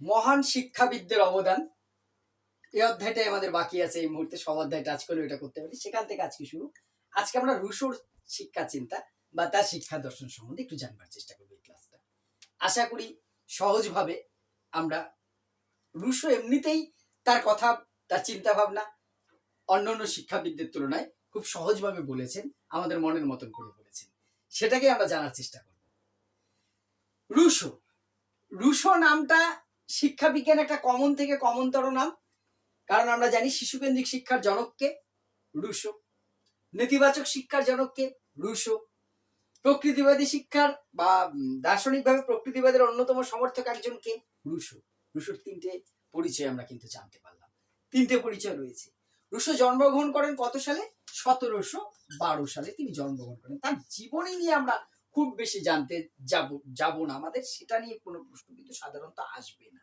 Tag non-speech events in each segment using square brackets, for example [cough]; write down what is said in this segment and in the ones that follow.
মহান শিক্ষাবিদদের অবদান। এই অধ্যায়টাই আমাদের বাকি আছে, এই মুহূর্তে সব অধ্যায় টাচ করলে এটা করতে পারি। সেখান থেকে আজকে শুরু। আজকে আমরা রুশোর শিক্ষা চিন্তা বা তার শিক্ষা দর্শন সম্বন্ধে একটু জানবার চেষ্টা করব এই ক্লাসটা আশা করি সহজভাবে আমরা রুশো এমনিতেই তার কথা, তার চিন্তা ভাবনা অন্যান্য শিক্ষাবিদদের তুলনায় খুব সহজভাবে বলেছেন, আমাদের মনের মতন করে বলেছেন। সেটাকে আমরা জানার চেষ্টা করব। রুশো রুশো নামটা শিক্ষা বিজ্ঞান একটা কমন থেকে কমনতর নাম। কারণ আমরা জানি শিশুকেন্দ্রিক শিক্ষার জনককে রুশো। নেতিবাচক শিক্ষার জনককে রুশো। প্রকৃতিবাদী শিক্ষার বা দার্শনিকভাবে প্রকৃতিবাদের অন্যতম সমর্থক একজনকে রুশো। রুশোর তিনটে পরিচয় আমরা কিন্তু জানতে পারলাম। তিনটে পরিচয় রয়েছে। রুশো জন্মগ্রহণ করেন কত সালে? সতেরোশো বারো সালে তিনি জন্মগ্রহণ করেন। তার জীবনী নিয়ে আমরা খুব বেশি জানতে যাব যাব না। আমাদের সেটা নিয়ে কোনো প্রশ্ন কিন্তু সাধারণত আসবে না।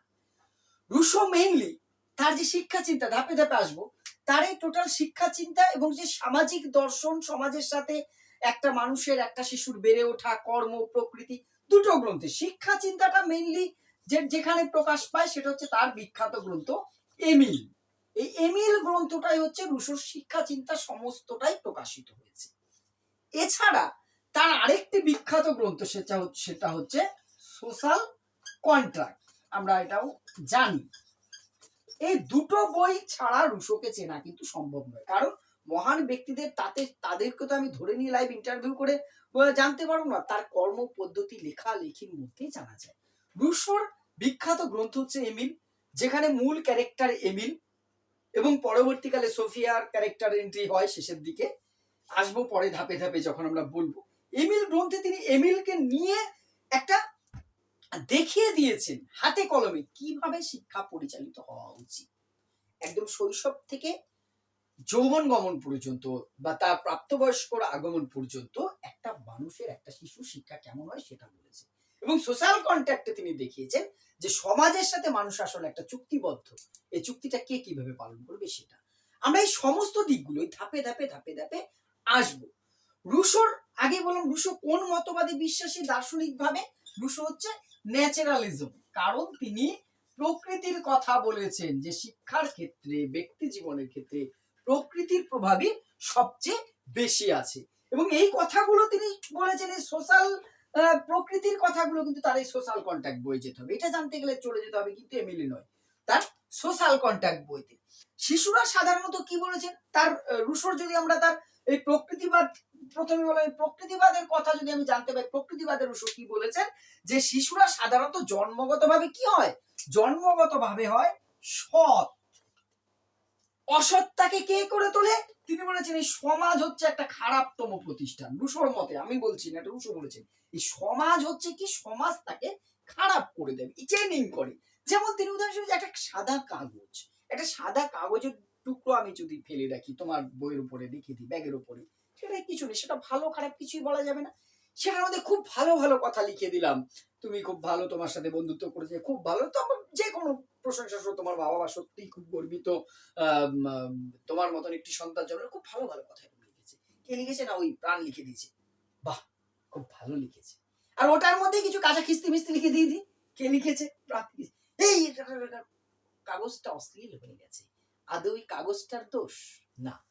রুশো মেইনলি তার যে শিক্ষা চিন্তা, ধাপে ধাপে আসব তার এই টোটাল শিক্ষা চিন্তা এবং যে সামাজিক দর্শন সমাজের সাথে একটা মানুষের, একটা শিশুর বেড়ে ওঠা, কর্ম, প্রকৃতি দুটো গ্রন্থে। শিক্ষা চিন্তাটা মেইনলি যে, যেখানে প্রকাশ পায় সেটা হচ্ছে তার বিখ্যাত গ্রন্থ এমিল। এই এমিল গ্রন্থটাই হচ্ছে রুশোর শিক্ষা চিন্তা সমস্তটাই প্রকাশিত হয়েছে। এছাড়া তার আরেকটি বিখ্যাত গ্রন্থ সেটা হচ্ছে সেটা হচ্ছে সোশ্যাল কন্ট্রাক্ট আমরা এটাও জানি। এই দুটো বই ছাড়া রুশোকে চেনা কিন্তু সম্ভব নয়। কারণ মহান ব্যক্তিদের তাতে, তাদেরকে তো আমি ধরে নিয়ে লাইভ ইন্টারভিউ করে জানতে পারব না। তার কর্ম পদ্ধতি, লেখা, লেখির মধ্যেই জানা যায়। রুশোর বিখ্যাত গ্রন্থ হচ্ছে এমিল, যেখানে মূল ক্যারেক্টার এমিল এবং পরবর্তীকালে সোফিয়ার ক্যারেক্টার এন্ট্রি হয় শেষের দিকে। আসব পরে ধাপে ধাপে যখন আমরা বলব। এমিল গ্রন্থে তিনি এমিলকে নিয়ে একটা দেখিয়ে দিয়েছেন হাতে কলমে কীভাবে শিক্ষা পরিচালিত হওয়া উচিত। একদম শৈশব থেকে যৌবন গমন পর্যন্ত বা তার প্রাপ্তবয়স্কর আগমন পর্যন্ত একটা মানুষের একটা শিশু শিক্ষা কেমন হয় সেটা বলেছে। এবং সোশ্যাল কন্ট্যাক্টে তিনি দেখিয়েছেন যে সমাজের সাথে মানুষ আসলে একটা চুক্তিবদ্ধ। এই চুক্তিটা কে কীভাবে পালন করবে সেটা। আমরা এই সমস্ত দিকগুলোই ধাপে ধাপে ধাপে ধাপে আসব। রুশোর, আগে বললাম রুশো কোন মতবাদে বিশ্বাসী দার্শনিকভাবে? রুশো হচ্ছে ন্যাচারালিজম। কারণ তিনি প্রকৃতির কথা বলেছেন যে শিক্ষার ক্ষেত্রে, ব্যক্তি জীবনের ক্ষেত্রে প্রকৃতির প্রভাবই সবচেয়ে বেশি আছে। এবং এই কথাগুলো তিনি বলেছেন, এই সোশ্যাল প্রকৃতির কথাগুলো কিন্তু তার এই সোশ্যাল কন্ট্যাক্ট বই যেতে হবে। এটা জানতে গেলে চলে যেতে হবে কিন্তু এমিলি নয়, তার সোশ্যাল কন্ট্যাক্ট বইতে। শিশুরা সাধারণত কি বলেছেন? তার রুশোর যদি আমরা তার এই প্রকৃতিবাদ, প্রথমে বলা হয় প্রকৃতিবাদের কথা যদি আমি জানতে পারি, প্রকৃতিবাদের রুশো কি বলেছেন? যে শিশুরা সাধারণত জন্মগতভাবে কি হয়? জন্মগতভাবে হয় সৎ। অসৎটাকে কে করে তোলে? তিনি বলেছেন, এই সমাজ হচ্ছে একটা খারাপতম প্রতিষ্ঠান। রুশোর মতে, আমি বলছি না, এটা রুশো বলেছেন এই সমাজ হচ্ছে কি? সমাজ তাকে খারাপ করে দেবে ট্রেনিং করে। যেমন তিনি উদাহরণস্বরূপ একটা সাদা কাগজ, একটা সাদা কাগজের টুকরো আমি যদি ফেলে রাখি, তোমার বইয়ের উপরে রেখে দিই, ব্যাগের উপরে সেটা কিছু নেই, সেটা ভালো খারাপ কিছুই বলা যাবে না। সেটার মধ্যে খুব ভালো ভালো কথা লিখে দিলাম। তুমি খুব ভালো তোমার সাথে বন্ধুত্ব করেছে, খুব ভালো। তো যে কোনো প্রশংসা সহ তোমার বাবা মা সত্যিই খুব গর্বিত তোমার মতন একটি সন্তান জন্ম খুব ভালো ভালো কথা লিখেছে। কে লিখেছে না ওই প্রাণ লিখে দিয়েছে? বাহ, খুব ভালো লিখেছে। আর ওটার মধ্যে কিছু কাঁচা খিস্তি মিস্তি লিখে দিয়ে দিই। কে লিখেছে? প্রাণ। এই, কাগজটা অশ্লীল হয়ে গেছে। আদৌ ওই কাগজটার দোষ? না।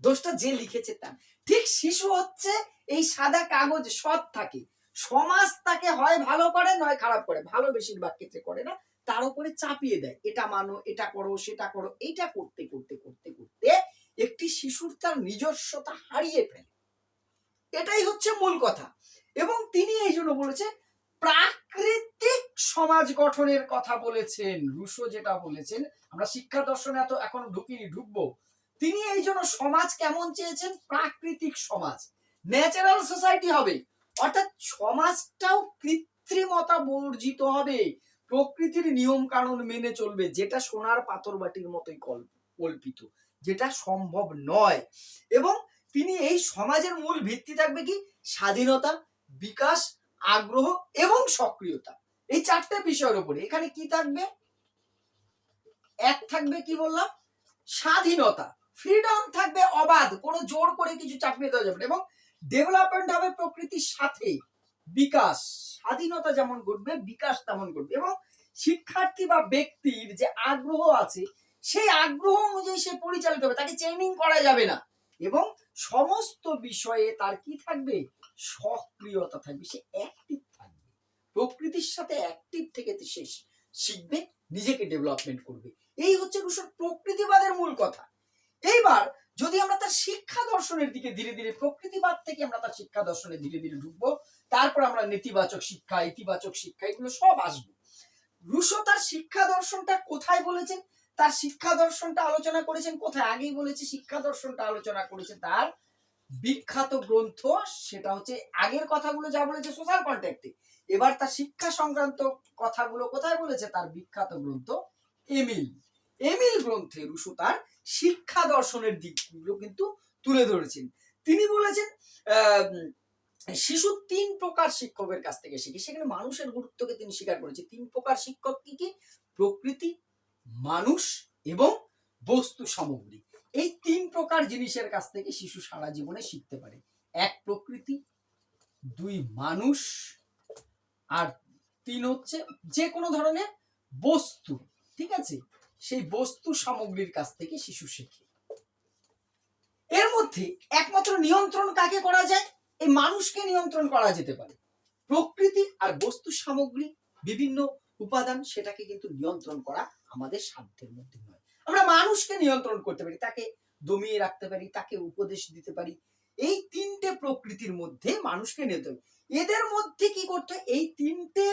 দোষটা যে লিখেছে তার। ঠিক শিশু হচ্ছে এই সাদা কাগজ সৎ থাকে। সমাজ তাকে হয় ভালো করে, নয় খারাপ করে। ভালো বেশিরভাগ ক্ষেত্রে করে না, তার উপরে চাপিয়ে দেয়। এটা মানো, এটা করো, সেটা করো। এইটা করতে করতে করতে করতে একটি শিশুর তার নিজস্বতা হারিয়ে ফেলে। এটাই হচ্ছে মূল কথা। এবং তিনি এই জন্য বলেছে প্রাকৃতিক সমাজ গঠনের কথা বলেছেন, রুশো যেটা বলেছেন, আমরা শিক্ষা দর্শনে এত এখন ঢুকিনি ঢুকবো। তিনি এই জন্য সমাজ কেমন চেয়েছেন? প্রাকৃতিক সমাজ। ন্যাচারাল সোসাইটি হবে। অর্থাৎ সমাজটাও কৃত্রিমতা বর্জিত হবে। প্রকৃতির নিয়ম কানুন মেনে চলবে, যেটা সোনার পাথর বাটির মতোই কল্পিত, যেটা সম্ভব নয়। এবং তিনি এই সমাজের মূল ভিত্তি থাকবে কি? স্বাধীনতা, বিকাশ আগ্রহ এবং সক্রিয়তা। এই চারটে বিষয়ের উপরে। এখানে কি থাকবে? এক থাকবে কি বললাম? স্বাধীনতা। ফ্রিডম থাকবে অবাধ। কোনো জোর করে কিছু চাপিয়ে দেওয়া যাবে এবং ডেভেলপমেন্ট হবে প্রকৃতির সাথে বিকাশ। স্বাধীনতা যেমন ঘটবে, বিকাশ তেমন ঘটবে। এবং শিক্ষার্থী বা ব্যক্তির যে আগ্রহ আছে, সেই আগ্রহ অনুযায়ী সে পরিচালিত হবে। তাকে ট্রেনিং করা যাবে না। এবং সমস্ত বিষয়ে তার কি থাকবে? সক্রিয়তা থাকবে, সে অ্যাক্টিভ থাকবে। প্রকৃতির সাথে অ্যাক্টিভ থেকে সে শিখবে, নিজেকে ডেভেলপমেন্ট করবে। এই হচ্ছে রুশোর প্রকৃতিবাদের মূল কথা। এইবার যদি আমরা তার শিক্ষা দর্শনের দিকে ধীরে ধীরে, প্রকৃতিবাদ থেকে আমরা তার শিক্ষা দর্শনে ধীরে ধীরে ঢুকবো, তারপর আমরা নেতিবাচক শিক্ষা, ইতিবাচক শিক্ষা, এগুলো সব আসবে। রুশো তার শিক্ষা দর্শনটা কোথায় বলেছেন? তার শিক্ষা দর্শনটা আলোচনা করেছেন কোথায়? আগেই বলেছি, শিক্ষা দর্শনটা আলোচনা করেছেন তার বিখ্যাত গ্রন্থ, সেটা হচ্ছে আগের কথাগুলো যা বলেছে সোশ্যাল কন্ট্যাক্টে এবার তার শিক্ষা সংক্রান্ত কথাগুলো কোথায় বলেছে তার বিখ্যাত গ্রন্থ? এমিল। এমিল গ্রন্থে রুশো তার শিক্ষা দর্শনের দিকগুলো কিন্তু তুলে ধরেছেন। তিনি বলেছেন শিশু তিন প্রকার শিক্ষকের কাছ থেকে শিখে, সেখানে মানুষের গুরুত্বকে তিনি স্বীকার করেছে তিন প্রকার শিক্ষক কি কি? প্রকৃতি, মানুষ এবং বস্তু সামগ্রী এই তিন প্রকার জিনিসের কাছ থেকে শিশু সারা জীবনে শিখতে পারে। এক প্রকৃতি, দুই মানুষ, আর তিন হচ্ছে যে কোনো ধরনের বস্তু, ঠিক আছে? সেই বস্তু সামগ্রীর কাছ থেকে শিশু শেখে। এর মধ্যে একমাত্র নিয়ন্ত্রণ কাকে করা যায়? এই মানুষকে নিয়ন্ত্রণ করা যেতে পারে। প্রকৃতি আর বস্তু সামগ্রী, বিভিন্ন উপাদান, সেটাকে কিন্তু নিয়ন্ত্রণ করা আমাদের সাধ্যের মধ্যে নয়। আমরা মানুষকে নিয়ন্ত্রণ করতে পারি, তাকে দমিয়ে রাখতে পারি, তাকে উপদেশ দিতে পারি। এই তিনটে প্রকৃতির মধ্যে মানুষকে নিতে হবে এদের মধ্যে কি করতে এই তিনটে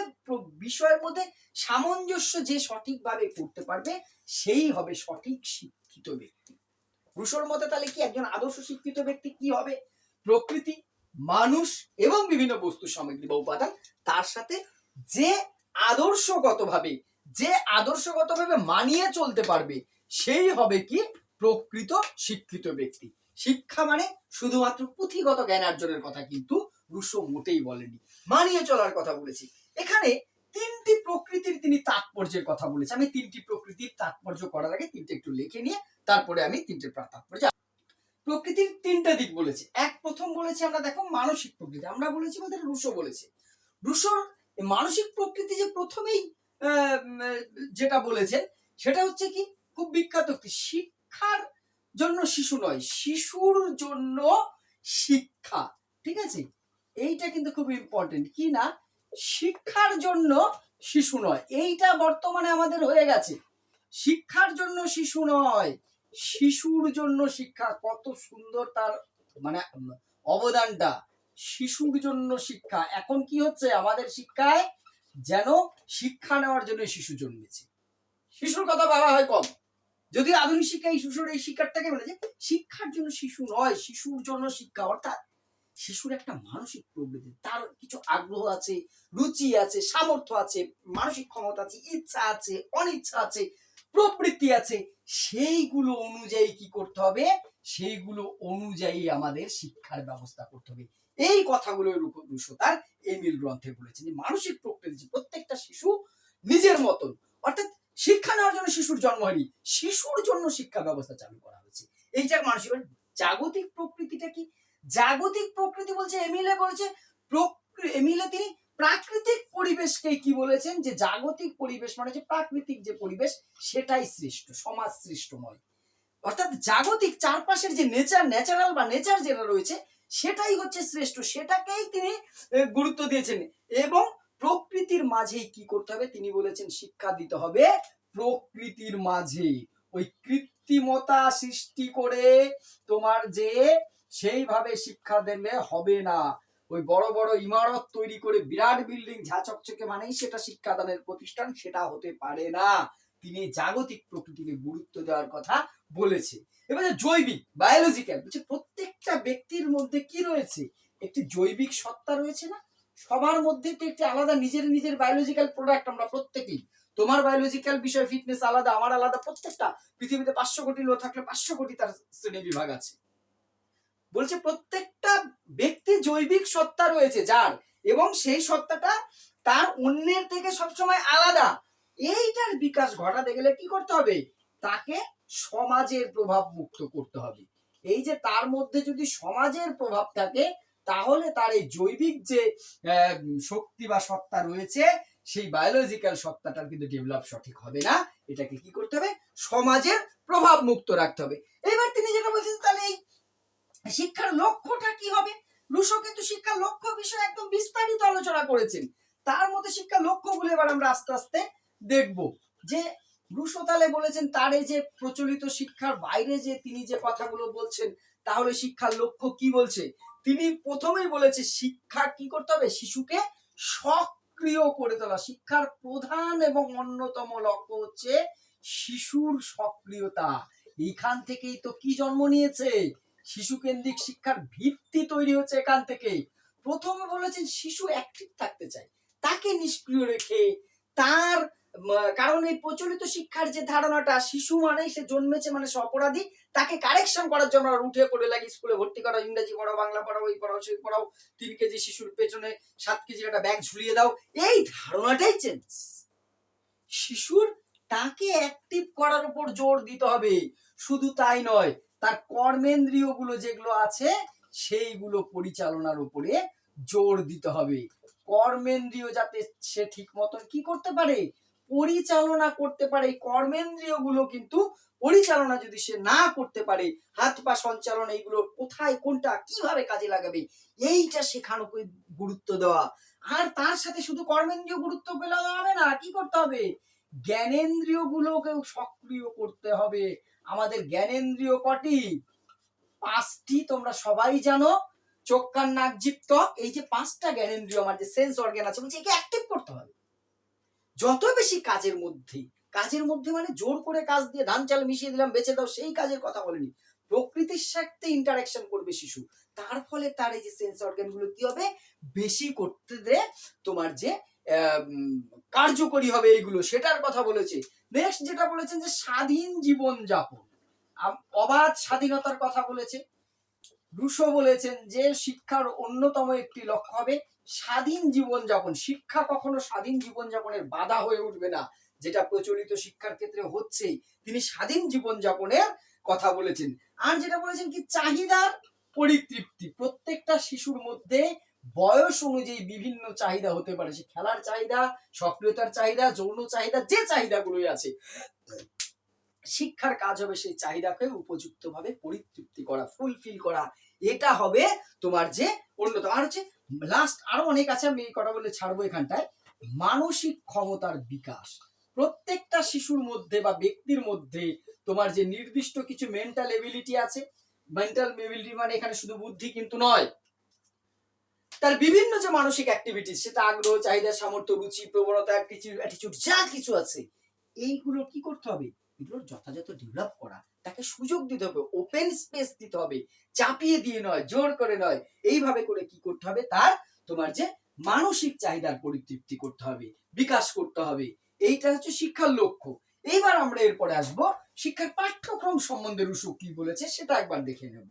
বিষয়ের মধ্যে সামঞ্জস্য যে সঠিকভাবে করতে পারবে, সেই হবে সঠিক শিক্ষিত ব্যক্তি। রুশোর মতে তাহলে কি একজন আদর্শ শিক্ষিত ব্যক্তি কি হবে? প্রকৃতি, মানুষ এবং বিভিন্ন বস্তু, সামগ্রী বা উপাদান, তার সাথে যে আদর্শগতভাবে যে আদর্শগতভাবে মানিয়ে চলতে পারবে সেই হবে কি? প্রকৃত শিক্ষিত ব্যক্তি। শিক্ষা মানে শুধুমাত্র পুঁথিগত জ্ঞান অর্জনের কথা কিন্তু রুশো মোটেই বলেনি। মানিয়ে চলার কথা বলেছি। এখানে তিনটি প্রকৃতির তিনি তাৎপর্যের কথা বলেছে আমি তিনটি প্রকৃতির তাৎপর্য করার আগে তিনটে একটু লিখে নিয়ে তারপরে আমি তিনটে তাৎপর্য প্রকৃতির তিনটা দিক বলেছে। এক প্রথম বলেছে আমরা দেখো মানসিক প্রকৃতি। আমরা বলেছি বলতে রুশো বলেছে। রুশোর মানসিক প্রকৃতি যে প্রথমেই যেটা বলেছেন, সেটা হচ্ছে কি? খুব বিখ্যাত শিক্ষার জন্য শিশু নয়, শিশুর জন্য শিক্ষা। ঠিক আছে? এইটা কিন্তু খুব ইম্পর্টেন্ট কি না? শিক্ষার জন্য শিশু নয়। এইটা বর্তমানে আমাদের হয়ে গেছে। শিক্ষার জন্য শিশু নয়। শিশুর জন্য শিক্ষা। কত সুন্দর তার মানে অবদানটা। শিশুর জন্য শিক্ষা। এখন কি হচ্ছে? আমাদের শিক্ষায় যেন শিক্ষা নেওয়ার জন্য শিশু জন্মেছে। শিশুর কথা ভাবা হয় কম। যদি আধুনিক শিক্ষা এই শিশুর, এই শিক্ষাটাকে বলে যে শিক্ষার জন্য শিশু নয়, শিশুর জন্য শিক্ষা। অর্থাৎ শিশুর একটা মানসিক প্রবৃত্তি, তার কিছু আগ্রহ আছে, রুচি আছে, সামর্থ্য আছে, মানসিক ক্ষমতা আছে, ইচ্ছা আছে, অনিচ্ছা আছে, প্রবৃত্তি আছে, সেইগুলো অনুযায়ী কি করতে হবে? সেইগুলো অনুযায়ী আমাদের শিক্ষার ব্যবস্থা করতে হবে। এই কথাগুলো তার এমিল গ্রন্থে বলেছেন মানসিক প্রকৃতি প্রত্যেকটা শিশু নিজের মতন। অর্থাৎ শিক্ষা নেওয়ার জন্য শিশুর জন্ম হয়নি। শিশুর জন্য শিক্ষা ব্যবস্থা চালু করা হয়েছে। এইটা মানসিক জাগতিক প্রকৃতিটা কি? জাগতিক প্রকৃতি বলছে, এমিলে বলছে এমিলে তিনি প্রাকৃতিক পরিবেশকে কি বলেছেন? যে জাগতিক পরিবেশ মানে যে প্রাকৃতিক যে পরিবেশ, সেটাই শ্রেষ্ঠ সমাজ শ্রেষ্ঠ নয় অর্থাৎ জাগতিক চারপাশের যে নেচার ন্যাচারাল বা নেচার যেটা রয়েছে, সেটাই হচ্ছে শ্রেষ্ঠ। সেটাকেই তিনি গুরুত্ব দিয়েছেন। এবং প্রকৃতির মাঝেই কি করতে হবে? তিনি বলেছেন, শিক্ষা দিতে হবে প্রকৃতির মাঝে ওই কৃত্রিমতা সৃষ্টি করে তোমার যে সেইভাবে শিক্ষা দিলে হবে না। ওই বড় বড় ইমারত তৈরি করে বিরাট বিল্ডিং ঝাঁচকচকে মানেই সেটা শিক্ষাদানের প্রতিষ্ঠান, সেটা হতে পারে না। তিনি জাগতিক প্রকৃতিকে গুরুত্ব দেওয়ার কথা বলেছে। এবার জৈবিক বায়োলজিক্যাল বলছে প্রত্যেকটা ব্যক্তির মধ্যে কি রয়েছে? একটি জৈবিক সত্তা রয়েছে না? সবার মধ্যে তো একটি আলাদা, নিজের নিজের বায়োলজিক্যাল প্রোডাক্ট আমরা প্রত্যেকেই তোমার বায়োলজিক্যাল বিষয় ফিটনেস আলাদা, আমার আলাদা, প্রত্যেকটা পৃথিবীতে পাঁচশো কোটি লোক থাকলে পাঁচশো কোটি তার শ্রেণি বিভাগ আছে। বলছে প্রত্যেকটা ব্যক্তি জৈবিক সত্তা রয়েছে যার, এবং সেই সত্তাটা তার অন্যের থেকে সবসময় আলাদা। এইটার বিকাশ ঘটাতে গেলে কি করতে হবে? তাকে সমাজের প্রভাব মুক্ত করতে হবে। এই যে তার মধ্যে যদি সমাজের প্রভাব থাকে, তাহলে তার এই জৈবিক যে শক্তি বা সত্তা রয়েছে সেই বায়োলজিক্যাল সত্তাটার কিন্তু ডেভেলপ সঠিক হবে না। এটাকে কি করতে হবে? সমাজের প্রভাব মুক্ত রাখতে হবে। এবার তিনি যেটা বলছেন, তাহলে এই শিক্ষার লক্ষ্যটা কি হবে? রুশো কিন্তু শিক্ষার লক্ষ্য বিষয়ে একদম বিস্তারিত আলোচনা করেছেন। তার মধ্যে শিক্ষার লক্ষ্যগুলো এবার আমরা আস্তে আস্তে দেখব। যে রুশো তাহলে বলেছেন, তার এই যে প্রচলিত শিক্ষার বাইরে যে তিনি যে কথাগুলো বলছেন, তাহলে শিক্ষার লক্ষ্য কি বলছে? তিনি প্রথমেই বলেছে, শিক্ষা কি করতে হবে? শিশুকে সক্রিয় করে তোলা। শিক্ষার প্রধান এবং অন্যতম লক্ষ্য হচ্ছে শিশুর সক্রিয়তা। এখান থেকেই তো কি জন্ম নিয়েছে? শিশু কেন্দ্রিক শিক্ষার ভিত্তি তৈরি হচ্ছে এখান থেকে। প্রথমে বলেছেন, শিশু অ্যাক্টিভ থাকতে চায়। তাকে নিষ্ক্রিয় রেখে তার কারণ এই প্রচলিত শিক্ষার যে ধারণাটা, শিশু মানে সে জন্মেছে মানে সে অপরাধী, তাকে কারেকশন করার জন্য উঠে পড়ে লাগে স্কুলে ভর্তি করা ইংরেজি পড়াও, বাংলা পড়াও, এই পড়াও, সেই পড়াও, তিন কেজি শিশুর পেছনে সাত কেজির একটা ব্যাগ ঝুলিয়ে দাও, এই ধারণাটাই চেঞ্জ শিশুর তাকে অ্যাক্টিভ করার উপর জোর দিতে হবে, শুধু তাই নয়, তার কর্মেন্দ্রীয়গুলো যেগুলো আছে, সেইগুলো পরিচালনার উপরে জোর দিতে হবে। কর্মেন্দ্রিয় যাতে সে ঠিক মতন কি করতে পারে পরিচালনা করতে পারে, এই কর্মেন্দ্রিয়গুলো কিন্তু পরিচালনা যদি সে না করতে পারে, হাত পা সঞ্চালন এইগুলো কোথায়, কোনটা, কীভাবে কাজে লাগাবে, এইটা শেখানোকে গুরুত্ব দেওয়া। আর তার সাথে শুধু কর্মেন্দ্রিয় গুরুত্ব পেলে হবে না, কি করতে হবে? জ্ঞানেন্দ্রিয় গুলোকেও সক্রিয় করতে হবে। আমাদের জ্ঞানেন্দ্রীয় কটি? পাঁচটি, তোমরা সবাই জানো। চোখ, কান, নাক ত্বক, এই যে পাঁচটা জ্ঞানেন্দ্রিয়, আমার যে সেন্স অর্গান আছে, বলছে একে অ্যাক্টিভ করতে হবে। যত বেশি কাজের মধ্যে কাজের মধ্যে মানে জোর করে কাজ দিয়ে ধান চাল মিশিয়ে দিলাম, বেঁচে দাও, সেই কাজের কথা বলেনি। প্রকৃতির সাথে ইন্টারাকশন করবে শিশু। তার ফলে তার এই যে সেন্স অর্গানগুলো কি হবে? বেশি করতে দে তোমার যে কার্যকরী হবে এইগুলো, সেটার কথা বলেছে। নেক্সট যেটা বলেছেন যে স্বাধীন জীবন যাপন। অবাধ স্বাধীনতার কথা বলেছে। রুশো বলেছেন যে শিক্ষার অন্যতম একটি লক্ষ্য হবে স্বাধীন জীবন যাপন, শিক্ষা কখনো স্বাধীন জীবন যাপনের বাধা হয়ে উঠবে না, যেটা প্রচলিত শিক্ষার ক্ষেত্রে হচ্ছে তিনি স্বাধীন জীবন যাপনের কথা বলেছেন। আর যেটা বলেছেন কি, চাহিদার পরিতৃপ্তি। প্রত্যেকটা শিশুর মধ্যে বয়স অনুযায়ী বিভিন্ন চাহিদা হতে পারে। সে খেলার চাহিদা, সক্রিয়তার চাহিদা, যৌন চাহিদা, যে চাহিদাগুলোই আছে, শিক্ষার কাজ হবে সেই চাহিদাকে উপযুক্তভাবে পরিতৃপ্তি করা ফুলফিল করা এটা হবে তোমার যে অন্যতম। আর হচ্ছে লাস্ট আরও অনেক আছে, আমি কথা বলে ছাড়বো এখানটায়। মানসিক ক্ষমতার বিকাশ। প্রত্যেকটা শিশুর মধ্যে বা ব্যক্তির মধ্যে তোমার যে নির্দিষ্ট কিছু মেন্টাল এবিলিটি আছে মেন্টাল এবিলিটি মানে এখানে শুধু বুদ্ধি কিন্তু নয়। তার বিভিন্ন যে মানসিক অ্যাক্টিভিটিস সেটা আগ্রহ, চাহিদা, সামর্থ্য, রুচি, প্রবণতা অ্যাটিচিউড যা কিছু আছে, এইগুলো কি করতে হবে? এগুলোর যথাযথ ডেভেলপ করা। তাকে সুযোগ দিতে হবে ওপেন স্পেস দিতে হবে। চাপিয়ে দিয়ে নয়, জোর করে নয়। এইভাবে করে কি করতে হবে? তার তোমার যে মানসিক চাহিদার পরিতৃপ্তি করতে হবে, বিকাশ করতে হবে। এইটা হচ্ছে শিক্ষার লক্ষ্য। এইবার আমরা এরপরে আসব শিক্ষার পাঠ্যক্রম সম্বন্ধে। রুশু কি বলেছে সেটা একবার দেখে নেব।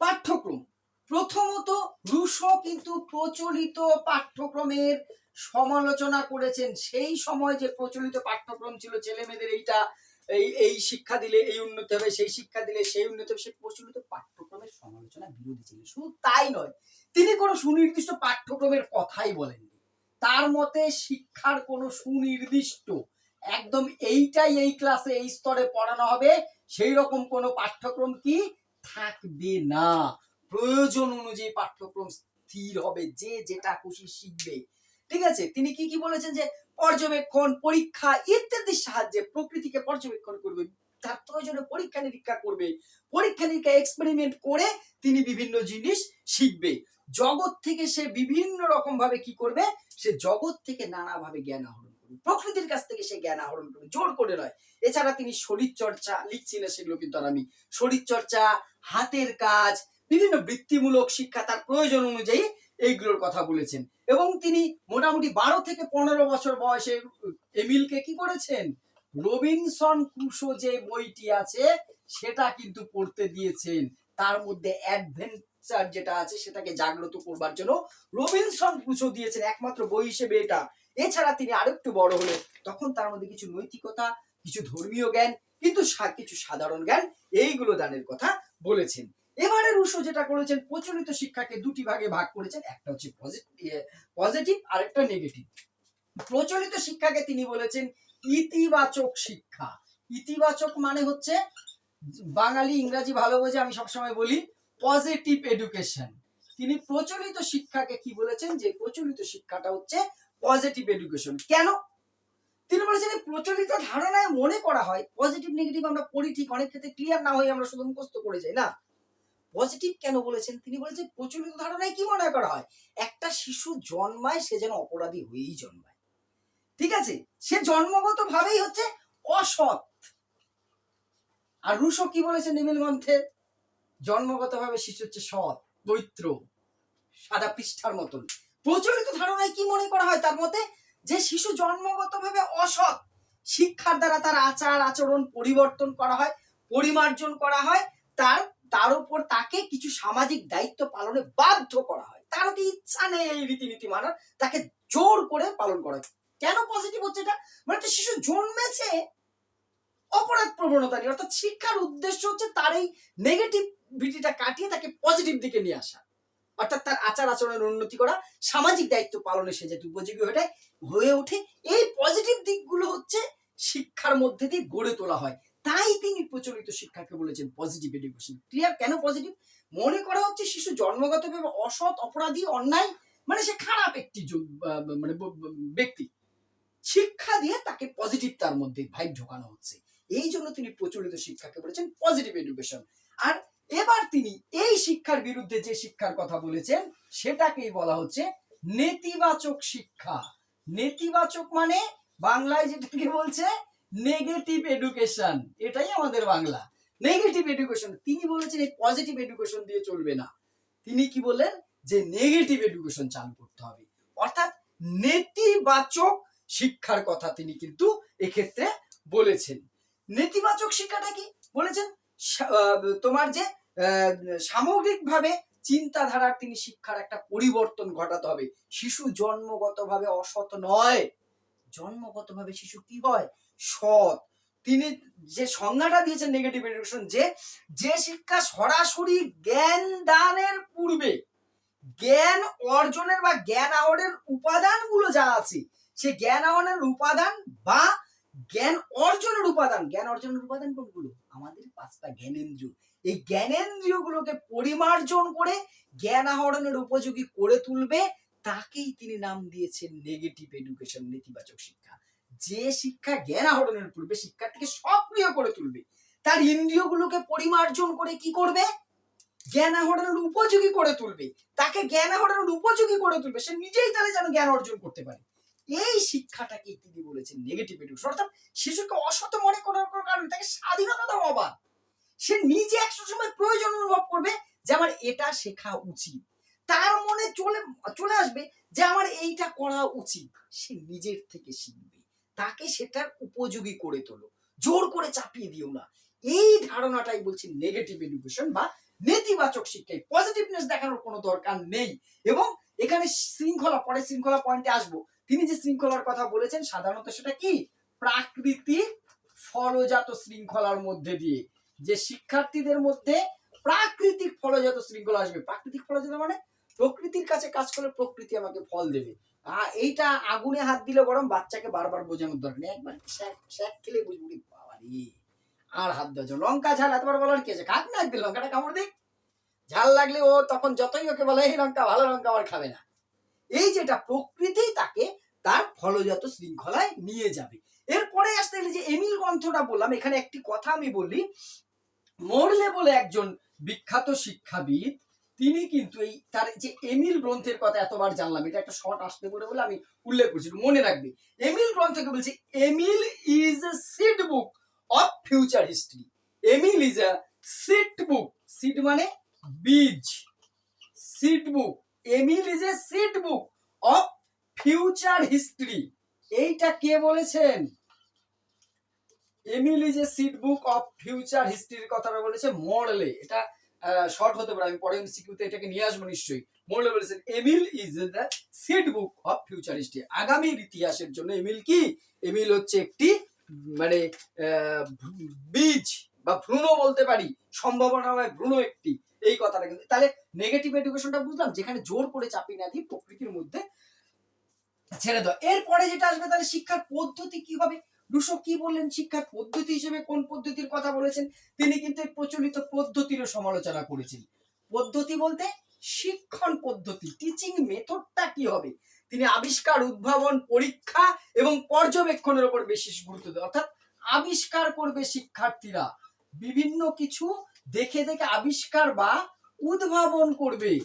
পাঠ্যক্রম। প্রথমত রুশো কিন্তু প্রচলিত পাঠ্যক্রমের সমালোচনা করেছেন। সেই সময় যে প্রচলিত পাঠ্যক্রম ছিল ছেলে মেয়েদের এইটা এই এই শিক্ষা দিলে, এই উন্নতি হবে, সেই শিক্ষা দিলে, সেই উন্নতি হবে, সেই প্রচলিত পাঠ্যক্রমের সমালোচনা বিরোধী ছিলেন শুধু তাই নয়, তিনি কোনো সুনির্দিষ্ট পাঠ্যক্রমের কথাই বলেননি। তার মতে শিক্ষার কোনো সুনির্দিষ্ট, একদম এইটাই এই ক্লাসে এই স্তরে পড়ানো হবে, সেই রকম কোনো পাঠ্যক্রম কি থাকবে না। প্রয়োজন অনুযায়ী পাঠ্যক্রম স্থির হবে, যে যেটা খুশি শিখবে। ঠিক আছে? তিনি কি কি বলেছেন যে পর্যবেক্ষণ, পরীক্ষা ইত্যাদির সাহায্যে প্রকৃতিকে পর্যবেক্ষণ করবে, তার প্রয়োজনে পরীক্ষা নিরীক্ষা করবে। পরীক্ষা নিরীক্ষা এক্সপেরিমেন্ট করে তিনি বিভিন্ন জিনিস শিখবে। জগৎ থেকে সে বিভিন্ন রকম ভাবে কি করবে? সে জগৎ থেকে নানা ভাবে জ্ঞান আহরণ করবে। প্রকৃতির কাছ থেকে সে জ্ঞান আহরণ করবে। জোর করে নয়। এছাড়া তিনি শরীর চর্চা লিখছি না সেগুলো কিন্তু আর আমি। শরীর চর্চা হাতের কাজ, বিভিন্ন বৃত্তিমূলক শিক্ষা তার প্রয়োজন অনুযায়ী এইগুলোর কথা বলেছেন। এবং তিনি মোটামুটি বারো থেকে পনেরো বছর বয়সে, এমিলকে কি করেছেন? রবিনসন ক্রুশো যে বইটি আছে, সেটা কিন্তু পড়তে দিয়েছেন। তার মধ্যে অ্যাডভেঞ্চার যেটা আছে, সেটাকে জাগ্রত করবার জন্য রবিনসন ক্রুশো দিয়েছেন, একমাত্র বই হিসেবে এটা। এছাড়া তিনি আরেকটু বড় হলে তখন তার মধ্যে কিছু নৈতিকতা, কিছু ধর্মীয় জ্ঞান, কিন্তু কিছু সাধারণ জ্ঞান, এইগুলো দানের কথা বলেছেন। এবারে রুশো যেটা করেছেন, প্রচলিত শিক্ষাকে দুটি ভাগে ভাগ করেছেন। একটা হচ্ছে পজিটিভ আর একটা নেগেটিভ প্রচলিত শিক্ষাকে তিনি বলেছেন ইতিবাচক শিক্ষা। ইতিবাচক মানে হচ্ছে, বাঙালি ইংরাজি ভালো বোঝে, আমি সবসময় বলি পজিটিভ এডুকেশন তিনি প্রচলিত শিক্ষাকে কি বলেছেন? যে প্রচলিত শিক্ষাটা হচ্ছে পজিটিভ এডুকেশন কেন? তিনি বলেছেন প্রচলিত ধারণায় মনে করা হয় পজিটিভ নেগেটিভ আমরা পড়ি ঠিক অনেক ক্ষেত্রে ক্লিয়ার না হয়ে আমরা শুধু মুখস্থ করে যাই, না? পজিটিভ কেন বলেছেন? তিনি বলেছেন, প্রচলিত ধারণায় কি মনে করা হয়? একটা শিশু জন্মায়, সে যেন অপরাধী হয়েই জন্মায়। ঠিক আছে? সে জন্মগত ভাবেই হচ্ছে অসৎ। আর রুশো কি বলেছেন নিমিল গ্রন্থে জন্মগত ভাবে শিশু হচ্ছে সৎ পবিত্র সাদা পৃষ্ঠার মতন। প্রচলিত ধারণায় কি মনে করা হয়? তার মতে, যে শিশু জন্মগত ভাবে অসৎ, শিক্ষার দ্বারা তার আচার, আচরণ পরিবর্তন করা হয়, পরিমার্জন করা হয়, তার তার উপর তাকে কিছু সামাজিক দায়িত্ব পালনে বাধ্য করা হয়। তার কি ইচ্ছা নেই এই রীতিনীতি মানার? তাকে জোর করে পালন করা কেন পজিটিভ হচ্ছে এটা? মানে একটা শিশু জন্মেছে অপরাধ প্রবণতা নিয়ে। অর্থাৎ শিক্ষার উদ্দেশ্য হচ্ছে তার এই নেগেটিভিটিটা কাটিয়ে তাকে পজিটিভ দিকে নিয়ে আসা। অর্থাৎ তার আচার আচরণের উন্নতি করা, সামাজিক দায়িত্ব পালনে সে যাতে উপযোগী হয়ে হয়ে ওঠে। এই পজিটিভ দিকগুলো হচ্ছে শিক্ষার মধ্যে দিয়ে গড়ে তোলা হয়। তাই তিনি প্রচলিত শিক্ষাকে বলেছেন পজিটিভ এডুকেশন ক্লিয়ার কেন পজিটিভ মনে করা হচ্ছে শিশু জন্মগতভাবে অসৎ, অপরাধী, অন্যায় মানে সে খারাপ একটি মানে ব্যক্তি। শিক্ষা দিয়ে তাকে পজিটিভ তার মধ্যে ভাইব ঢোকানো হচ্ছে। এই জন্য তিনি প্রচলিত শিক্ষাকে বলেছেন পজিটিভ এডুকেশন আর এবার তিনি এই শিক্ষার বিরুদ্ধে যে শিক্ষার কথা বলেছেন, সেটাকেই বলা হচ্ছে নেতিবাচক শিক্ষা। নেতিবাচক মানে বাংলায় যেটাকে বলছে নেগেটিভ এডুকেশন এটাই আমাদের বাংলা। নেগেটিভ এডুকেশন তিনি বলেছেন এই পজিটিভ এডুকেশন দিয়ে চলবে না। তিনি কি বললেন? যে নেগেটিভ এডুকেশন চালু করতে হবে। অর্থাৎ নেতিবাচক শিক্ষার কথা তিনি কিন্তু এক্ষেত্রে বলেছেন। নেতিবাচক শিক্ষাটা কি? বলেছেন তোমার যে সামগ্রিকভাবে চিন্তাধারার তিনি শিক্ষার একটা পরিবর্তন ঘটাতে হবে। শিশু জন্মগতভাবে অসৎ নয়। জন্মগতভাবে শিশু কি হয়? সৎ। তিনি যে সংজ্ঞাটা দিয়েছেন নেগেটিভ এডুকেশন যে যে শিক্ষা সরাসরি জ্ঞান দানের পূর্বে, জ্ঞান অর্জনের বা জ্ঞান আহরণের উপাদানগুলো যা আছে, সে জ্ঞান আহরণের উপাদান বা জ্ঞান অর্জনের উপাদান, জ্ঞান অর্জনের উপাদান কোনগুলো? আমাদের পাঁচটা জ্ঞানেন্দ্রিয়। এই জ্ঞানেন্দ্রিয়গুলোকে পরিমার্জন করে, জ্ঞান আহরণের উপযোগী করে তুলবে, তাকেই তিনি নাম দিয়েছেন নেগেটিভ এডুকেশন নেতিবাচক শিক্ষা। যে শিক্ষা জ্ঞান আহরণের পূর্বে শিক্ষার্থীকে সক্রিয় করে তুলবে, তার ইন্দ্রিয়গুলোকে পরিমার্জন করে কি করবে? জ্ঞান আহরণের উপযোগী করে তুলবে। তাকে জ্ঞান আহরণের উপযোগী করে তুলবে। সে নিজেই তাহলে যেন জ্ঞান অর্জন করতে পারে। এই শিক্ষাটাকে তিনি বলেছেন নেগেটিভ এডুকেশন অর্থাৎ শিশুকে অসত মনে করার কোনো কারণ তাকে স্বাধীনতা দেওয়া অবাধ সে নিজে একশো সময় প্রয়োজন অনুভব করবে যে আমার এটা শেখা উচিত। তার মনে চলে চলে আসবে যে আমার এইটা করা উচিত। সে নিজের থেকে শিখবে। তাকে সেটার উপযোগী করে তোলো। জোর করে চাপিয়ে দিও না। এই ধারণাটাই বলছি নেগেটিভ এডুকেশন বা নেতিবাচক শিক্ষায় পজিটিভনেস দেখানোর কোনো দরকার নেই। এবং এখানে শৃঙ্খলা পরে শৃঙ্খলা পয়েন্টে আসব। তিনি যে শৃঙ্খলার কথা বলেছেন, সাধারণত সেটা কি? প্রাকৃতিক ফলজাত শৃঙ্খলার মধ্যে দিয়ে। যে শিক্ষার্থীদের মধ্যে প্রাকৃতিক ফলজাত শৃঙ্খলা আসবে। প্রাকৃতিক ফলজাত মানে প্রকৃতির কাছে কাজ করলে প্রকৃতি আমাকে ফল দেবে। এইটা আগুনে হাত দিলে গরম, বাচ্চাকে বারবার বোঝানোর দরকার নেই। একবার শ্যাক শ্যাক খেলে বুঝবি বাবা রে আর হাত দেওয়া। লঙ্কা ঝাল, এতবার বলার কি আছে? খাক না একদিন লঙ্কাটা কামড় দিক ঝাল লাগলে ও তখন যতই ওকে বলে, এই লঙ্কা ভালো লঙ্কা আবার খাবে না। এই যেটা প্রকৃতি তাকে তার ফলজাত শৃঙ্খলায় নিয়ে যাবে। এরপরে আসতে গেলে যে এমিল গ্রন্থটা বললাম, এখানে একটি কথা আমি বলি। মোরলে বলে একজন বিখ্যাত শিক্ষাবিদ তিনি কিন্তু এই তার যে এমিল গ্রন্থের কথা এতবার জানলাম, এটা একটা শর্ট আসতে পারে বলে আমি উল্লেখ করছি মনে রাখবে। এমিল গ্রন্থকে বলছে, Emile is a seed book of future history Emile is a seed book seed মানে বীজ। Seed book Emile is a seed book of future history এইটা কে বলেছেন? Emile is a seed book of future হিস্ট্রির কথাটা বলেছে মরলে। এটা short হতে পারে, আমি পরে সিকিউতে এটাকে নিয়ে আসব নিশ্চয়ই। মরলে বলেছেন Emile is the seed book of future history আগামীর ইতিহাসের জন্য এমিল কি? এমিল হচ্ছে একটি মানে বীজ বা ভ্রূণ বলতে পারি। সম্ভাবনা হয় ভ্রূণ একটি। এই কথাটা কিন্তু, তাহলে নেগেটিভ এডুকেশনটা বুঝলাম, যেখানে জোর করে চাপিয়ে না দিয়ে প্রকৃতির মধ্যে ছেড়ে দাও। এরপরে যেটা আসবে, তাহলে শিক্ষার পদ্ধতি কি হবে? রুশো কি বললেন? শিক্ষার পদ্ধতি হিসেবে কোন পদ্ধতির কথা বলেছেন? তিনি কিন্তু প্রচলিত পদ্ধতিরও সমালোচনা করেছেন। পদ্ধতি বলতে শিক্ষণ পদ্ধতি টিচিং মেথডটা কি হবে? তিনি আবিষ্কার, উদ্ভাবন, পরীক্ষা এবং পর্যবেক্ষণের উপর বিশেষ গুরুত্ব দেয় অর্থাৎ আবিষ্কার করবে শিক্ষার্থীরা। বিভিন্ন কিছু দেখে দেখে আবিষ্কার বা উদ্ভাবন করবে।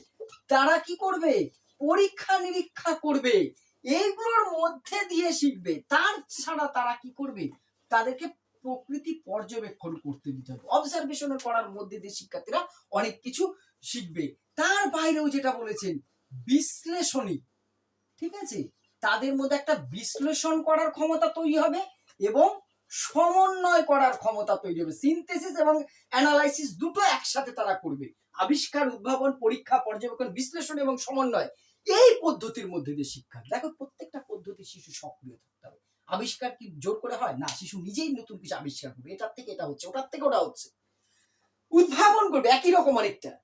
তারা কি করবে? পরীক্ষা নিরীক্ষা করবে। এইগুলোর মধ্যে দিয়ে শিখবে। তার ছাড়া তারা কি করবে? তাদেরকে প্রকৃতি পর্যবেক্ষণ করতে দিতে হবে। অবজারভেশনের করার মধ্যে দিয়ে শিক্ষার্থীরা অনেক কিছু শিখবে। তার বাইরেও যেটা বলেছেন বিশ্লেষণী ঠিক আছে? তাদের মধ্যে একটা বিশ্লেষণ করার ক্ষমতা তৈরি হবে এবং সমন্বয় করার ক্ষমতা তৈরি হবে। সিনথেসিস এবং অ্যানালাইসিস দুটো একসাথে তারা করবে। আবিষ্কার, উদ্ভাবন, পরীক্ষা, পর্যবেক্ষণ, বিশ্লেষণ এবং সমন্বয়। এই পদ্ধতির মধ্যে দিয়ে শিক্ষা। দেখো, প্রত্যেকটা পদ্ধতি শিশু সক্রিয় থাকতে হবে। আবিষ্কার কি জোর করে হয়? না, শিশু নিজেই নতুন কিছু আবিষ্কার করবে। এটার থেকে এটা হচ্ছে, ওটার থেকে ওটা হচ্ছে। উদ্ভাবন করবে, একই রকম অনেকটা।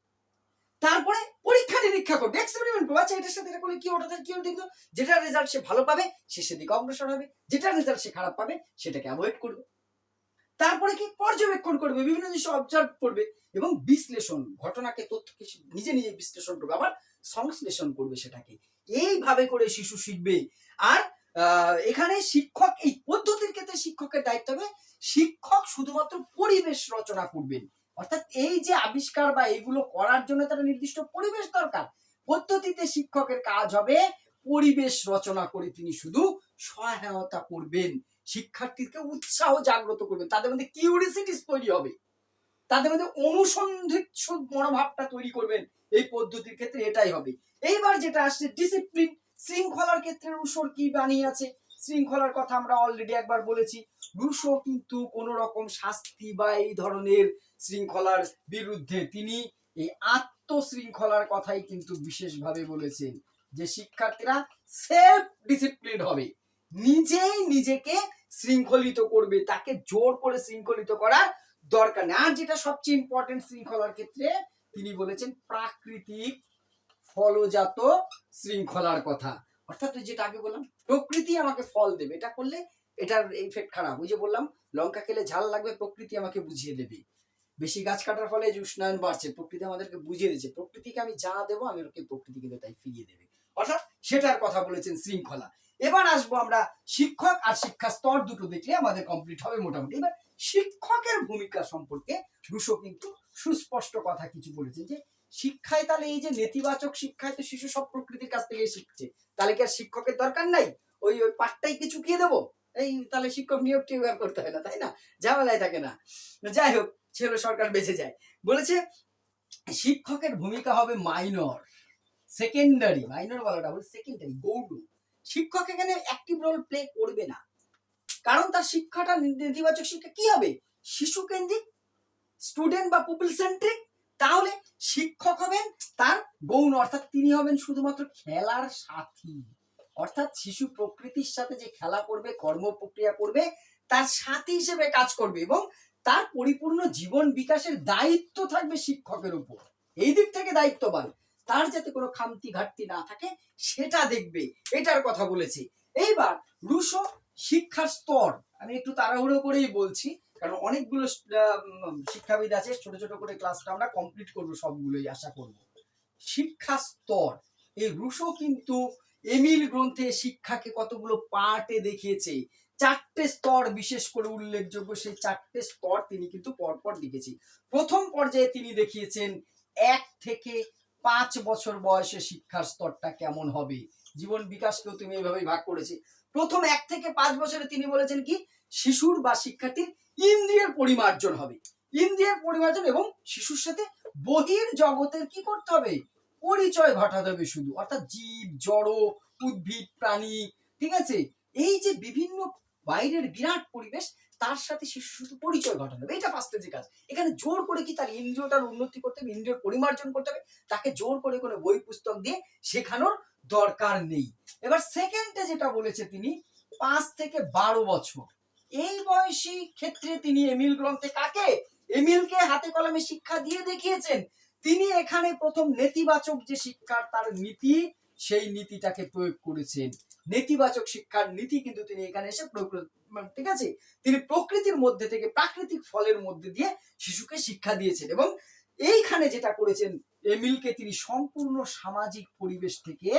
তারপরে পরীক্ষা নিরীক্ষা করবে এক্সপেরিমেন্ট করবে। আচ্ছা এটার সাথে এটা করলে কি ওটাতে কি হলো দেখল? যেটা রেজাল্ট সে ভালো পাবে, সে সেদিকে অগ্রসর হবে। যেটা রেজাল্ট সে খারাপ পাবে, সেটাকে অ্যাভয়েড করবে। তারপরে কি পর্যবেক্ষণ করবে, বিভিন্ন জিনিস অবজার্ভ করবে এবং বিশ্লেষণ, ঘটনাকে, তথ্যকে নিজে নিজে বিশ্লেষণ করবে, আবার সংশ্লেষণ করবে সেটাকে। এইভাবে করে শিশু শিখবে। আর এখানে শিক্ষক, এই পদ্ধতির ক্ষেত্রে শিক্ষকের দায়িত্ব হবে, শিক্ষক শুধুমাত্র পরিবেশ রচনা করবেন। অর্থাৎ এই যে আবিষ্কার বা এইগুলো করার জন্য তার নির্দিষ্ট পরিবেশ দরকার। পদ্ধতিতে শিক্ষকের কাজ হবে পরিবেশ রচনা করে তিনি শুধু সহায়তা করবেন। শিক্ষার্থীকে উৎসাহ জাগ্রত করবেন তাদের মধ্যে কিউরিসিটিস তৈরি হবে। তাদের মধ্যে অনুসন্ধিৎস মনোভাবটা তৈরি করবেন এই পদ্ধতির ক্ষেত্রে এটাই হবে। এইবার যেটা আসছে ডিসিপ্লিন শৃঙ্খলার ক্ষেত্রে রুশোর কি বানিয়ে আছে? শৃঙ্খলার কথা আমরা অলরেডি একবার বলেছি। রুশো কিন্তু কোন রকম শাস্তি বা এই ধরনের শৃঙ্খলার বিরুদ্ধে তিনি এই আত্মশৃঙ্খলার কথাই কিন্তু বিশেষভাবে বলেছেন যে শিক্ষার্থীরা সেলফ ডিসিপ্লিন হবে। নিজেই নিজেকে শৃঙ্খলিত করবে, তাকে জোর করে শৃঙ্খলিত করার দরকার নেই। আর যেটা সবচেয়ে ইম্পর্টেন্ট শৃঙ্খলার ক্ষেত্রে, তিনি বলেছেন প্রাকৃতিক ফলজাত শৃঙ্খলার কথা। অর্থাৎ যেটা আগে বললাম, প্রকৃতি আমাকে ফল দেবে। এটা করলে এটার ইফেক্ট খারাপ। ওই যে বললাম, লঙ্কা খেলে ঝাল লাগবে, প্রকৃতি আমাকে বুঝিয়ে দেবে। বেশি গাছ কাটার ফলে যে উষ্ণায়ন বাড়ছে, প্রকৃতি আমাদেরকে বুঝিয়ে দিচ্ছে প্রকৃতিকে আমি যা দেবো, আমি ওকে প্রকৃতি কিন্তু তাই ফিরিয়ে দেবে। অর্থাৎ সেটার কথা বলেছেন শৃঙ্খলা। এবার আসব আমরা শিক্ষক আর শিক্ষা স্তর দুটো দেখলে আমাদের কমপ্লিট হবে মোটামুটি। এবার শিক্ষকের ভূমিকা সম্পর্কে রুশো কিন্তু সুস্পষ্ট কথা কিছু বলেছেন যে, শিক্ষায় তাহলে এই যে নেতিবাচক শিক্ষায় তো শিশু সব প্রকৃতির কাছ থেকে শিখছে। তাহলে কি আর শিক্ষকের দরকার নাই? ওই ওই পাঠটাই কি দেবো? এই তাহলে শিক্ষক নিয়োগ টিয়োগ করতে হয় না, তাই না? ঝামেলায় থাকে না। যাই হোক, ছেলে সরকার বেঁচে যায়। বলেছে, শিক্ষকের ভূমিকা হবে মাইনর, সেকেন্ডারি, মাইনর বলাটা বলে সেকেন্ডারি গৌণ শিক্ষক এখানে অ্যাক্টিভ রোল প্লে করবে না। কারণ তার শিক্ষাটা নেতিবাচক শিক্ষা কি হবে? শিশু কেন্দ্রিক স্টুডেন্ট বা পুপিল সেন্ট্রিক তাহলে শিক্ষক হবেন তার গৌণ, অর্থাৎ তিনি হবেন শুধুমাত্র খেলার সাথী। অর্থাৎ শিশু প্রকৃতির সাথে যে খেলা করবে, কর্ম প্রক্রিয়া করবে, তার সাথী হিসেবে কাজ করবে এবং তার পরিপূর্ণ জীবন বিকাশের দায়িত্ব থাকবে শিক্ষকের উপর। এই দিক থেকে দায়িত্ববান। তার যাতে কোনো খামতি ঘাটতি না থাকে, সেটা দেখবে। এটার কথা বলেছে। এইবার রুশো শিক্ষার স্তর, আমি একটু তাড়াহুড়ো করেই বলছি, কারণ অনেকগুলো শিক্ষাবিদ আছে, ছোট ছোট করে ক্লাসটা আমরা কমপ্লিট করব সবগুলোই, আশা করব। শিক্ষা স্তর, এই রুশো কিন্তু এমিল গ্রন্থে শিক্ষাকে কতগুলো পার্টে দেখিয়েছে। চারটে স্তর বিশেষ করে উল্লেখযোগ্য, সেই চারটে স্তর তিনি কিন্তু পরপর দেখেছি। প্রথম পর্যায়ে তিনি দেখিয়েছেন, এক থেকে পাঁচ বছর বয়সে শিক্ষার স্তরটা কেমন হবে? জীবন বিকাশকেও তুমি এইভাবেই ভাগ করেছি। প্রথম এক থেকে পাঁচ বছরে তিনি বলেছেন কি, শিশুর বা শিক্ষার্থীর ইন্দ্রিয়ের পরিমার্জন হবে। ইন্দ্রিয়ের পরিমার্জন এবং শিশুর সাথে বহির জগতের কি করতে হবে? পরিচয় ঘটাতে হবে শুধু। অর্থাৎ জীব, জড়, উদ্ভিদ, প্রাণী, ঠিক আছে? এই যে বিভিন্ন বাইরের বিরাট পরিবেশ তার সাথে শিশু শুধু পরিচয় ঘটানো এটা ফার্স্টে যে কাজ। এখানে জোর করে কি তার ইন্দ্রিয়টার উন্নতি করতে হবে ইন্দ্রিয়র পরিমার্জন করতে হবে, তাকে জোর করে কোনো বই, পুস্তক দিয়ে শেখানোর দরকার নেই। এবার সেকেন্ডে যেটা বলেছে তিনি, পাঁচ থেকে বারো বছর। এই বয়সী ক্ষেত্রে তিনি এমিল গ্রন্থে কাকে? এমিলকে হাতে কলমে শিক্ষা দিয়ে দেখিয়েছেন। তিনি এখানে প্রথম নেতিবাচক যে শিক্ষার তার নীতি, সেই নীতিটাকে প্রয়োগ করেছেন। নেতিবাচক শিক্ষার নীতি কিন্তু তিনি এখানে এসে মানে ঠিক আছে? তিনি প্রকৃতির মধ্যে থেকে প্রাকৃতিক ফলের মধ্যে দিয়ে শিশুকে শিক্ষা দিয়েছেন এবং এইখানে যেটা করেছেন, এমিলকে তিনি সম্পূর্ণ সামাজিক পরিবেশ থেকে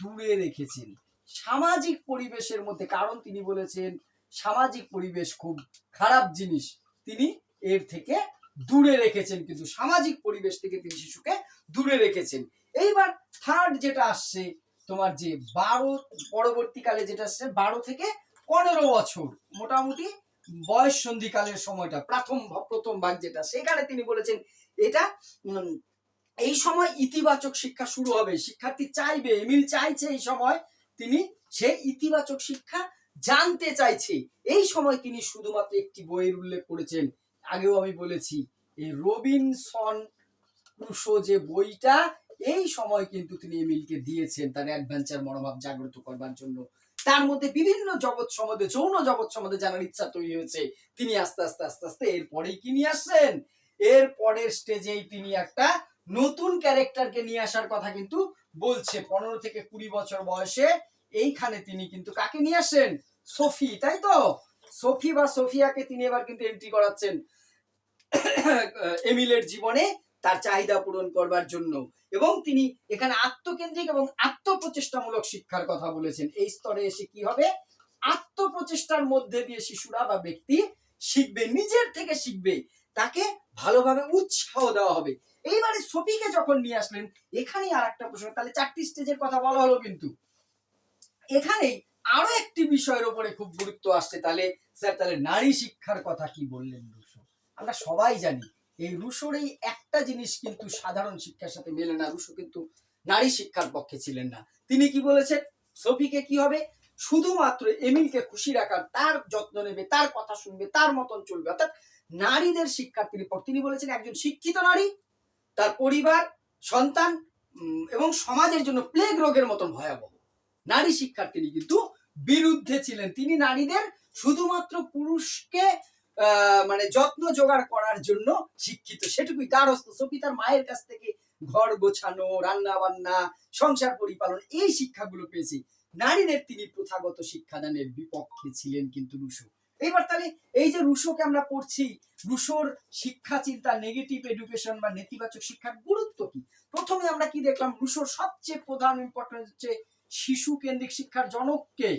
দূরে রেখেছেন। সামাজিক পরিবেশের মধ্যে কারণ তিনি বলেছেন, সামাজিক পরিবেশ খুব খারাপ জিনিস। তিনি এর থেকে দূরে রেখেছেন কিন্তু সামাজিক পরিবেশ থেকে তিনি শিশুকে দূরে রেখেছেন। এইবার থার্ড যেটা আসছে তোমার যে বারো পরবর্তীকালে যেটা আসছে, বারো থেকে পনেরো বছর, মোটামুটি বয়স সন্ধিকালের সময়টা, প্রথম প্রথম ভাগ যেটা, সেখানে তিনি বলেছেন, এটা এই সময় ইতিবাচক শিক্ষা শুরু হবে, শিক্ষার্থী চাইবে, এমিল চাইছে এই সময়, তিনি সে ইতিবাচক শিক্ষা জানতে চাইছে। এই সময় তিনি শুধুমাত্র একটি বইয়ের উল্লেখ করেছেন। আগেও আমি বলেছি, এই রবিনসন ক্রুশো যে বইটা এই সময় কিন্তু তিনি এমিলকে দিয়েছেন তার অ্যাডভেঞ্চার মনোভাব জাগ্রত করবার জন্য। তার মধ্যে বিভিন্ন জগৎ সম্বন্ধে, যৌন জগৎ সম্বন্ধে জানার ইচ্ছা তৈরি হয়েছে। তিনি আস্তে আস্তে আস্তে আস্তে এরপরেই কি নিয়ে আসছেন? এর পরের স্টেজেই তিনি একটা নতুন ক্যারেক্টারকে নিয়ে আসার কথা কিন্তু বলছে। পনেরো থেকে কুড়ি বছর বয়সে এইখানে তিনি কিন্তু কাকে নিয়ে আসেন সোফি, তাই তো? সোফি বা সোফিয়াকে তিনি এবার কিন্তু এন্ট্রি করাচ্ছেন। [coughs] এমিলের জীবনে তার চাহিদা পূরণ করবার জন্য। এবং তিনি এখানে আত্মকেন্দ্রিক এবং আত্মপ্রচেষ্টামূলক শিক্ষার কথা বলেছেন। এই স্তরে এসে কি হবে? আত্মপ্রচেষ্টার মধ্যে দিয়ে শিশুরা বা ব্যক্তি শিখবে, নিজের থেকে শিখবে। তাকে ভালোভাবে উৎসাহ দেওয়া হবে। এইবারে সফিকে যখন নিয়ে আসলেন, এখানেই আর একটা প্রশ্ন, তাহলে চারটি স্টেজের কথা বলা হলো কিন্তু। এখানেই আরও একটি বিষয়ের উপরে খুব গুরুত্ব আসছে, তাহলে স্যার, তাহলে নারী শিক্ষার কথা কি বললেন আমরা সবাই জানি এই রুশোর এই একটা জিনিস কিন্তু সাধারণ শিক্ষার সাথে মেলে না। রুশো কিন্তু নারী শিক্ষার পক্ষে ছিলেন না। তিনি কি বলেছেন? সফিকে কি হবে? শুধুমাত্র এমিলকে খুশি রাখার তার যত্ন নেবে, তার কথা শুনবে, তার মতন চলবে। অর্থাৎ নারীদের শিক্ষার তিনি তিনি বলেছেন একজন শিক্ষিত নারী, তার পরিবার, সন্তান এবং সমাজের জন্য প্লেগ রোগের মতন ভয়াবহ। নারী শিক্ষার তিনি কিন্তু বিরুদ্ধে ছিলেন। তিনি নারীদের শুধুমাত্র পুরুষকে মানে যত্ন জোগাড় করার জন্য শিক্ষিত। সেটুকুই। গার্হস্থ সফি তার মায়ের কাছ থেকে ঘর গোছানো রান্না বান্না সংসার পরিপালন, এই শিক্ষাগুলো পেয়েছি। নারীদের তিনি প্রথাগত শিক্ষাদানের বিপক্ষে ছিলেন কিন্তু রুশো। এবার তাহলে এই যে রুশোকে আমরা পড়ছি, রুশোর শিক্ষা চিন্তা নেগেটিভ এডুকেশন বা নেতিবাচক শিক্ষার গুরুত্ব কি? প্রথমে আমরা কি দেখলাম? রুশোর সবচেয়ে প্রধান ইম্পর্টেন্স হচ্ছে শিশু কেন্দ্রিক শিক্ষার জনককে।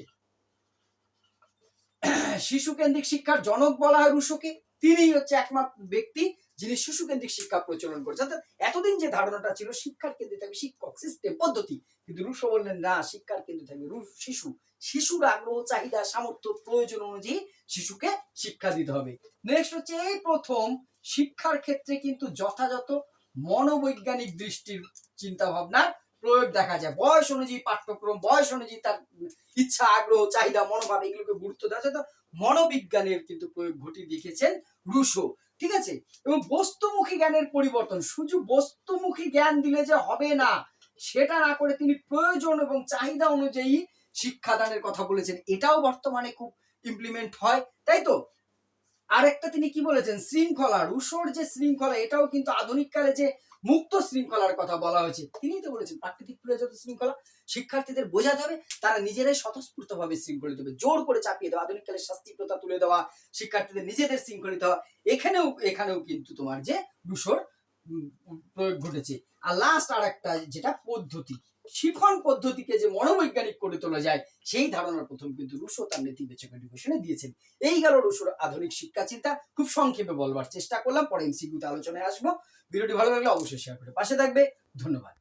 শিশু কেন্দ্রিক শিক্ষার জনক বলা হয় রুশোকে। তিনিই হচ্ছে একমাত্র ব্যক্তি যিনি শিশু কেন্দ্রিক শিক্ষা প্রচলন করেছে অর্থাৎ এতদিন যে ধারণাটা ছিল, শিক্ষার কেন্দ্রে থাকবে শিক্ষক সিস্টেম পদ্ধতি। কিন্তু রুশো বললেন, না, শিক্ষার কেন্দ্রে থাকবে শিশু। শিশুর আগ্রহ, চাহিদা, সামর্থ্য, প্রয়োজন অনুযায়ী শিশুকে শিক্ষা দিতে হবে। নেক্সট হচ্ছে এই প্রথম। শিক্ষার ক্ষেত্রে কিন্তু যথাযথ মনোবৈজ্ঞানিক দৃষ্টির চিন্তা ভাবনার প্রয়োগ দেখা যায়। বয়স অনুযায়ী পাঠ্যক্রম, বয়স অনুযায়ী তার ইচ্ছা, আগ্রহ, চাহিদা, মনোভাব এগুলোকে গুরুত্ব দেওয়া যায়। তো মনোবিজ্ঞানের কিন্তু প্রয়োগ ঘটিয়ে দেখেছেন রুশো। ঠিক আছে? এবং বস্তুমুখী জ্ঞানের পরিবর্তন, শুধু বস্তুমুখী জ্ঞান দিলে যে হবে না, সেটা না করে তিনি প্রয়োজন এবং চাহিদা অনুযায়ী শিক্ষাদানের কথা বলেছেন। এটাও বর্তমানে খুব ইমপ্লিমেন্ট হয়, তাই তো? আরেকটা তিনি কি বলেছেন? শৃঙ্খলা, রুশোর যে শৃঙ্খলা, এটাও কিন্তু আধুনিক কালে যে মুক্ত শৃঙ্খলার কথা বলা হয়েছে। তিনি তো বলেছেন প্রাকৃতিক প্রয়োজন শৃঙ্খলা শিক্ষার্থীদের বোঝাতে হবে তারা নিজেরাই স্বতঃস্ফূর্ত ভাবে শৃঙ্খলিত হবে। জোর করে চাপিয়ে দেওয়া আধুনিক কালে শাস্তি প্রথা তুলে দেওয়া শিক্ষার্থীদের নিজেদের শৃঙ্খলিত হওয়া এখানেও এখানেও কিন্তু তোমার যে উম, প্রয়োগ ঘটেছে। আর লাস্ট আর একটা যেটা পদ্ধতি শিখন পদ্ধতিকে যে মনোবৈজ্ঞানিক করে তোলা যায় সেই ধারণার প্রথম কিন্তু রুশো তার নেতিবাচক এডুকেশনে দিয়েছেন। এই গেল রুশোর আধুনিক শিক্ষা চিন্তা খুব সংক্ষেপে বলবার চেষ্টা করলাম পরে এমসিকিউতে আলোচনায় আসব। ভিডিওটি ভালো লাগলে অবশ্যই শেয়ার করে পাশে থাকবে। ধন্যবাদ।